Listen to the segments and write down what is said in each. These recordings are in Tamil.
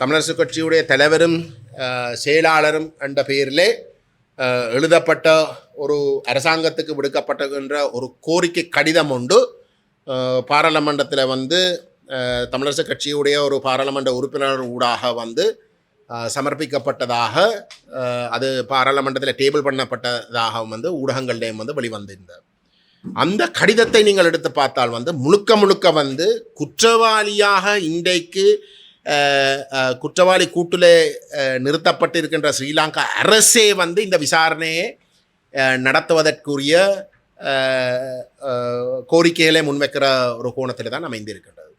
தமிழரசு கட்சியுடைய தலைவரும் செயலாளரும் என்ற பெயரிலே எழுதப்பட்ட ஒரு அரசாங்கத்துக்கு விடுக்கப்பட்டிருக்கின்ற ஒரு கோரிக்கை கடிதம் உண்டு. பாராளுமன்றத்தில் வந்து தமிழரசு கட்சியுடைய ஒரு பாராளுமன்ற உறுப்பினர் ஊடாக வந்து சமர்ப்பிக்கப்பட்டதாக அது பாராளுமன்றத்தில் டேபிள் பண்ணப்பட்டதாக வந்து ஊடகங்கள்டையும் வந்து வெளிவந்திருந்தது. அந்த கடிதத்தை நீங்கள் எடுத்து பார்த்தால் வந்து முழுக்க முழுக்க வந்து குற்றவாளியாக இன்றைக்கு குற்றவாளி கூட்டில் நிறுத்தப்பட்டிருக்கின்ற ஸ்ரீலங்கா அரசே வந்து இந்த விசாரணையை நடத்துவதற்குரிய கோரிக்கைகளை முன்வைக்கிற ஒரு கோணத்தில் தான் அமைந்திருக்கின்றது.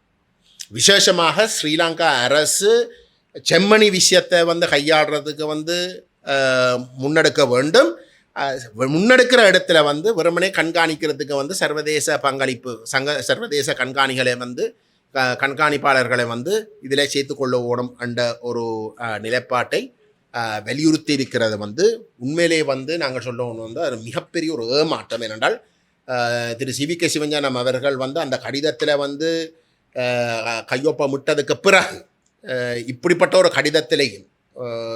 விசேஷமாக ஸ்ரீலங்கா அரசு செம்மணி விஷயத்தை வந்து கையாளுறதுக்கு வந்து முன்னெடுக்க வேண்டும். முன்னெடுக்கிற இடத்துல வந்து வெறுமனே கண்காணிக்கிறதுக்கு வந்து சர்வதேச பங்களிப்பு சங்க சர்வதேச கண்காணிகளை வந்து க- கண்காணிப்பாளர்களை வந்து இதில் சேர்த்துக்கொள்ள ஓடும் என்ற ஒரு நிலைப்பாட்டை வலியுறுத்தி இருக்கிறது வந்து உண்மையிலே வந்து நாங்கள் சொல்லணும் வந்து அது மிகப்பெரிய ஒரு ஏமாற்றம் ஏனென்றால் Thiru C V K Sivagnanam அவர்கள் வந்து அந்த கடிதத்தில் வந்து கையொப்பமிட்டதுக்கு பிறகு இப்படிப்பட்ட ஒரு கடிதத்திலேயும்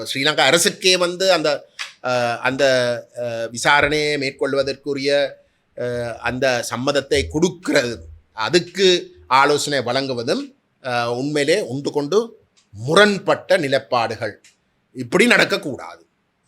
ஸ்ரீலங்கா அரசுக்கே வந்து அந்த அந்த விசாரணையை மேற்கொள்வதற்குரிய அந்த சம்மதத்தை கொடுக்கிறது. அதுக்கு ஆலோசனை வழங்குவதும் உண்மையிலே உண்டு கொண்டு முரண்பட்ட நிலப்பாடுகள். இப்படி நடக்கக்கூடாது.